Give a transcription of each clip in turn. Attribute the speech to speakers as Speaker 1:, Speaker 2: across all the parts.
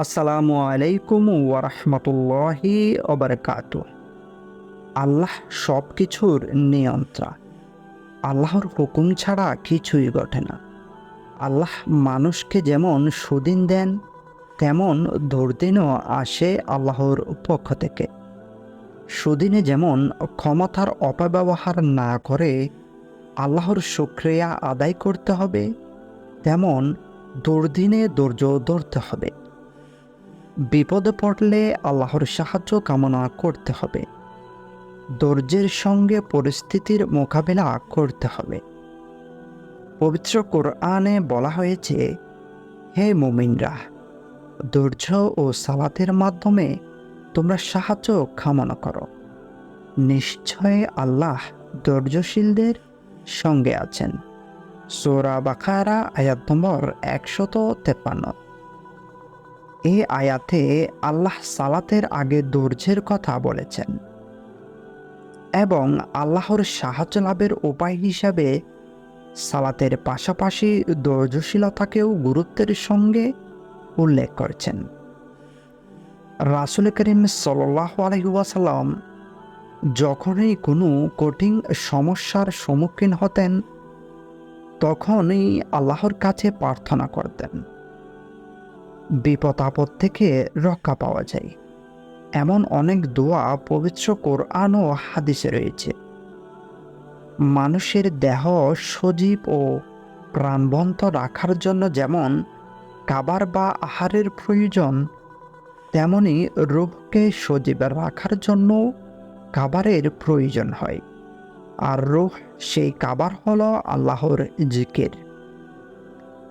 Speaker 1: আসসালামু আলাইকুম ওরহমতুল্লাহি ওবরকাত আল্লাহ সব কিছুর নিয়ন্ত্রা। আল্লাহর হুকুম ছাড়া কিছুই ঘটে না। আল্লাহ মানুষকে যেমন সুদিন দেন, তেমন দুর্দিনও আসে আল্লাহর পক্ষ থেকে। সুদিনে যেমন ক্ষমতার অপব্যবহার না করে আল্লাহর শুক্রিয়া আদায় করতে হবে, তেমন দুর্দিনে ধৈর্য ধরতে হবে। বিপদে পড়লে আল্লাহর সাহায্য কামনা করতে হবে। ধৈর্যের সঙ্গে পরিস্থিতির মোকাবিলা করতে হবে। পবিত্র কোরআনে বলা হয়েছে, হে মুমিনরা, ধৈর্য ও সালাতের মাধ্যমে তোমরা সাহায্য কামনা করো। নিশ্চয় আল্লাহ ধৈর্যশীলদের সঙ্গে আছেন। সোরা বাখারা আয়াত নম্বর একশত তেপ্পান্ন। এই আয়াতে আল্লাহ সালাতের আগে ধৈর্যের কথা বলেছেন। এবং আল্লাহর সাহায্য লাভের উপায় হিসাবে সালাতের পাশাপাশি ধৈর্যশীলতাকেও গুরুত্বের সঙ্গে উল্লেখ করেছেন। রাসুল করিম সাল্লাহ আলহিউসাল্লাম যখনই কোনো কঠিন সমস্যার সম্মুখীন হতেন, তখনই আল্লাহর কাছে প্রার্থনা করতেন। বিপদ আপদ থেকে রক্ষা পাওয়া যায়। এমন অনেক দোয়া পবিত্র কোরআন ও হাদিসে রয়েছে। মানুষের দেহ সজীব ও প্রাণবন্ত রাখার জন্য যেমন কাবার বা আহারের প্রয়োজন, তেমনি রোগকে সজীব রাখার জন্য কাবারের প্রয়োজন হয়। আর রুহ সেই কাবার হল আল্লাহর জিকের।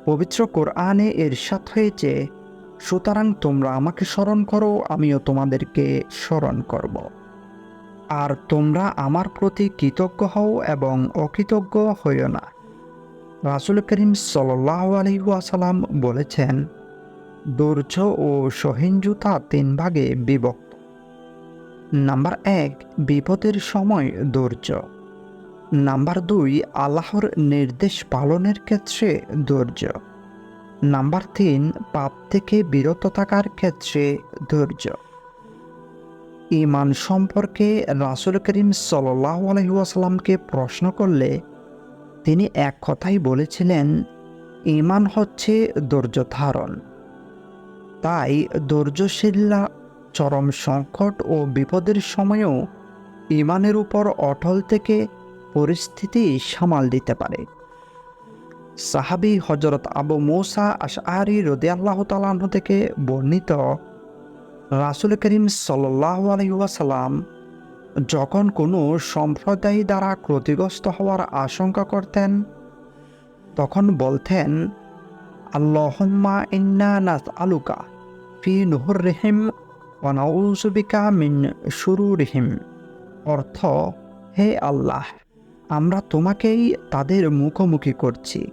Speaker 1: পবিত্র কোরআনে এরশাদ হয়েছে সুতরাং তোমরা আমাকে স্মরণ করো, আমিও তোমাদেরকে স্মরণ করব। আর তোমরা আমার প্রতি কৃতজ্ঞ হও এবং অকৃতজ্ঞ হইও না। রাসুল করিম সাল্লাহ আলহিহাসাল্লাম বলেছেন ধৈর্য ও সহিঞ্জুতা তিন ভাগে বিভক্ত। নাম্বার এক, বিপদের সময় ধৈর্য নাম্বার দুই, আল্লাহর নির্দেশ পালনের ক্ষেত্রে ধৈর্য নাম্বার তিন, পাপ থেকে বিরত থাকার ক্ষেত্রে ধৈর্য। ইমান সম্পর্কে রাসুল করিম সাল্লাহ আলহিউসালামকে প্রশ্ন করলে তিনি এক কথাই বলেছিলেন, ইমান হচ্ছে ধৈর্য ধারণ। তাই ধৈর্যশীলা চরম সংকট ও বিপদের সময়েও ইমানের উপর অটল থেকে পরিস্থিতি সামাল দিতে পারে। সাহাবি হজরত আবু মৌসা আশআরি রদি আল্লাহ তালাহ থেকে বর্ণিত, রাসুল করিম সাল্লাহ আলহিউসালাম যখন কোনো সম্প্রদায় দ্বারা ক্ষতিগ্রস্ত হওয়ার আশঙ্কা করতেন, তখন বলতেন, আল্লাহম্মা ইন্না নাস আলুকা ফি নুহুর রেহিম অনাউজুবিকা মিন শুরু রিহিম অর্থ, হে আল্লাহ, আমরা তোমাকেই তাদের মুখোমুখি করছি।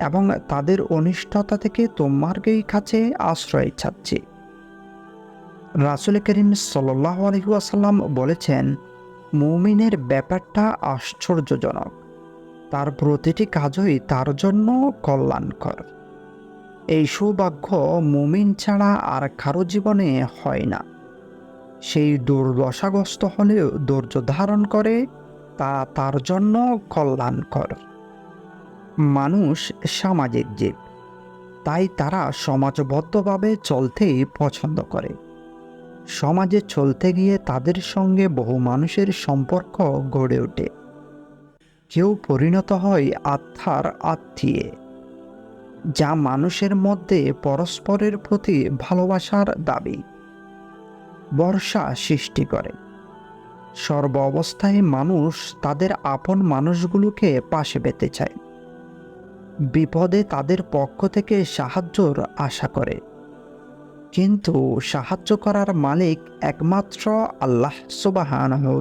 Speaker 1: এবং তাদের অনিষ্টতা থেকে তোমারকেই কাছে আশ্রয় চাচ্ছি। রাসুল করিম সাল্লাহ আলহিউসাল্লাম বলেছেন, মৌমিনের ব্যাপারটা আশ্চর্যজনক। তার প্রতিটি কাজই তার জন্য কল্যাণকর। এই সৌভাগ্য মুমিন ছাড়া আর কারও জীবনে হয় না। সেই দুর্দশাগ্রস্ত হলেও ধৈর্য ধারণ করে তা তার জন্য কল্যাণকর। মানুষ সামাজিক জীব। তাই তারা সমাজবদ্ধভাবে চলতেই পছন্দ করে। সমাজে চলতে গিয়ে তাদের সঙ্গে বহু মানুষের সম্পর্ক গড়ে ওঠে। কেউ পরিণত হয় আত্মার আত্মীয়ে, যা মানুষের মধ্যে পরস্পরের প্রতি ভালোবাসার দাবি। বর্ষা সৃষ্টি করে। সর্ব অবস্থায় মানুষ তাদের আপন মানুষগুলোকে পাশে পেতে চায়। বিপদে তাদের পক্ষ থেকে সাহায্যর আশা করে। কিন্তু সাহায্য করার মালিক একমাত্র আল্লাহ সুবাহান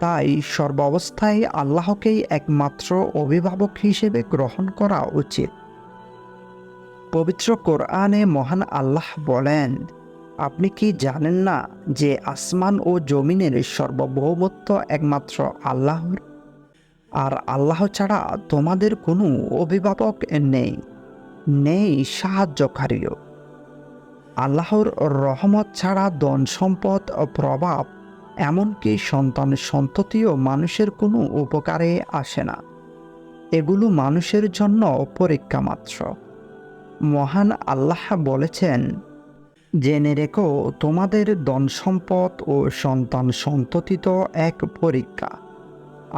Speaker 1: তাই সর্বাবস্থায় আল্লাহকেই একমাত্র অভিভাবক হিসেবে গ্রহণ করা উচিত। পবিত্র কোরআনে মহান আল্লাহ বলেন, আপনি কি জানেন না যে আসমান ও জমিনের সর্বভৌমত্ব একমাত্র আল্লাহর? আর আল্লাহ ছাড়া তোমাদের কোনো অভিভাবক নেই নেই সাহায্যকারীও। আল্লাহর রহমত ছাড়া ধন সম্পদ প্রভাব, এমনকি সন্তান সন্ততিও মানুষের কোনো উপকারে আসে না। এগুলো মানুষের জন্য পরীক্ষা মাত্র। মহান আল্লাহ বলেছেন, জেনে রেখো, তোমাদের ধন সম্পদ ও সন্তান সন্ততি তো এক পরীক্ষা।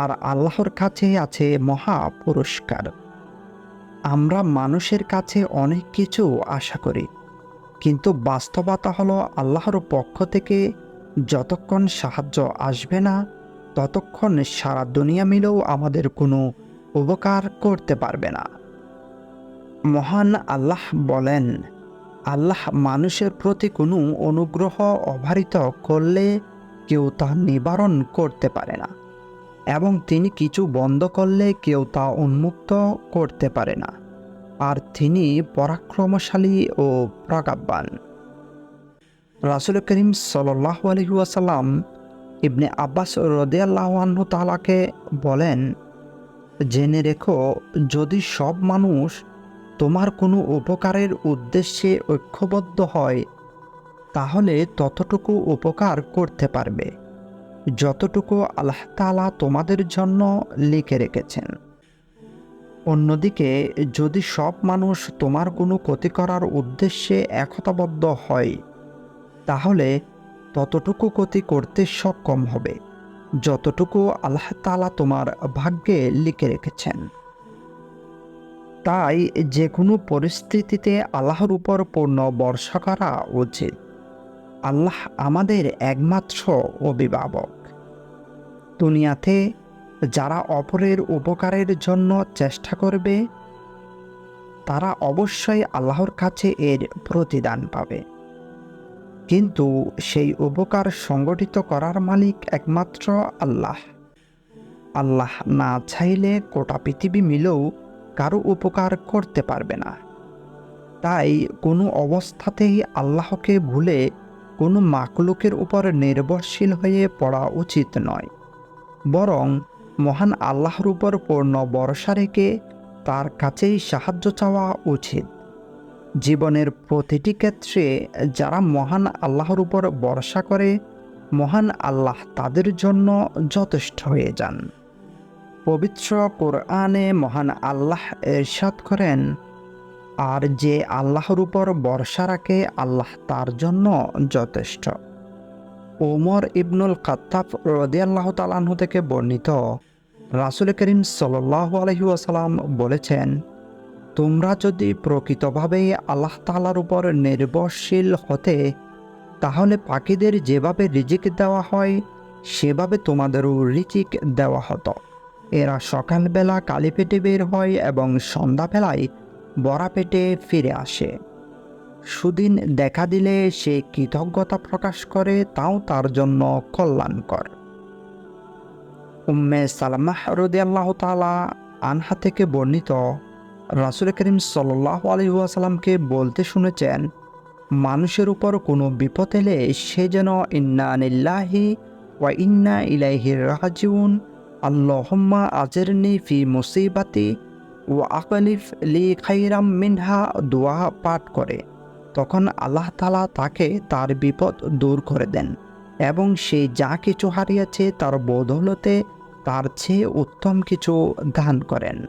Speaker 1: আর আল্লাহর কাছে আছে মহা পুরস্কার। আমরা মানুষের কাছে অনেক কিছু আশা করি, কিন্তু বাস্তবতা হলো আল্লাহর পক্ষ থেকে যতক্ষণ সাহায্য আসবে না, ততক্ষণ সারা দুনিয়া মিলেও আমাদের কোনো উপকার করতে পারবে না। মহান আল্লাহ বলেন, আল্লাহ মানুষের প্রতি কোনো অনুগ্রহ অভারিত করলে কেউ তা নিবারণ করতে পারে না। এবং তিনি কিছু বন্ধ করলে কেউ তা উন্মুক্ত করতে পারে না। আর তিনি পরাক্রমশালী ও প্রজ্ঞাবান। রাসুল করিম সাল্লাহ আলহিউসাল্লাম ইবনে আব্বাস রদিয়াল্লাহু তালাকে বলেন, জেনে রেখো, যদি সব মানুষ তোমার কোনো উপকারের উদ্দেশ্যে ঐক্যবদ্ধ হয়, তাহলে ততটুকু উপকার করতে পারবে। যতটুকু আল্লাহ তালা তোমাদের জন্য লিখে রেখেছেন। অন্যদিকে, যদি সব মানুষ তোমার কোনো ক্ষতি করার উদ্দেশ্যে একতাবদ্ধ হয়, তাহলে ততটুকু ক্ষতি করতে সক্ষম হবে, যতটুকু আল্লাহ তালা তোমার ভাগ্যে লিখে রেখেছেন। তাই যে কোনো পরিস্থিতিতে আল্লাহর উপর পূর্ণ বর্ষা করা উচিত। আল্লাহ আমাদের একমাত্র অভিভাবক। দুনিয়াতে যারা অপরের উপকারের জন্য চেষ্টা করবে, তারা অবশ্যই আল্লাহর কাছে এর প্রতিদান পাবে। কিন্তু সেই উপকার সংগঠিত করার মালিক একমাত্র আল্লাহ। আল্লাহ না চাইলে গোটা পৃথিবী মিলেও কারও উপকার করতে পারবে না। তাই কোনো অবস্থাতেই আল্লাহকে ভুলে কোনো মাকলুকের উপর নির্ভরশীল হয়ে পড়া উচিত নয়। বরং মহান আল্লাহর উপর পূর্ণ ভরসা রেখে তার কাছেই সাহায্য চাওয়া উচিত। জীবনের প্রতিটি ক্ষেত্রে যারা মহান আল্লাহর উপর ভরসা করে, মহান আল্লাহ তাদের জন্য যথেষ্ট হয়ে যান। পবিত্র কোরআনে মহান আল্লাহ এরশাদ করেন আর যে আল্লাহর উপর ভরসা রাখে, আল্লাহ তার জন্য যথেষ্ট। ওমর ইবনুল খাত্তাব রদি আল্লাহ তালাহু থেকে বর্ণিত, রাসুল করিম সাল্লাহ আলহি আসালাম বলেছেন, তোমরা যদি প্রকৃতভাবেই আল্লাহ তালার উপর নির্ভরশীল হতে, তাহলে পাখিদের যেভাবে রিজিক দেওয়া হয়, সেভাবে তোমাদেরও রিজিক দেওয়া হতো। এরা সকালবেলা কালি পেটে বের হয় এবং সন্ধ্যাবেলায় বড়া পেটে ফিরে আসে। সুদিন দেখা দিলে সে কৃতজ্ঞতা প্রকাশ করে, তাও তার জন্য কল্যাণকর। উম্মে সালামাহ রদি আল্লাহ তালা আনহা থেকে বর্ণিত রাসুল করিম সাল্লাহ আলহিহাসাল্লামকে বলতে শুনেছেন, মানুষের উপর কোনো বিপদ এলে সে যেন ইন্না আনিল্লাহি ওয়া ইন্না ইলাইহি রাজিউন। আল্লাহম্মা আজরনি ফি মুসিবাতি ও আকলিফ লি খাইরাম মিনহা দোয়া পাঠ করে। তখন আল্লাহ তালা তাকে তার বিপদ দূর করে দেন এবং সে যা কিছু হারিয়েছে তার বদৌলতে তার চেয়ে উত্তম কিছু দান করেন।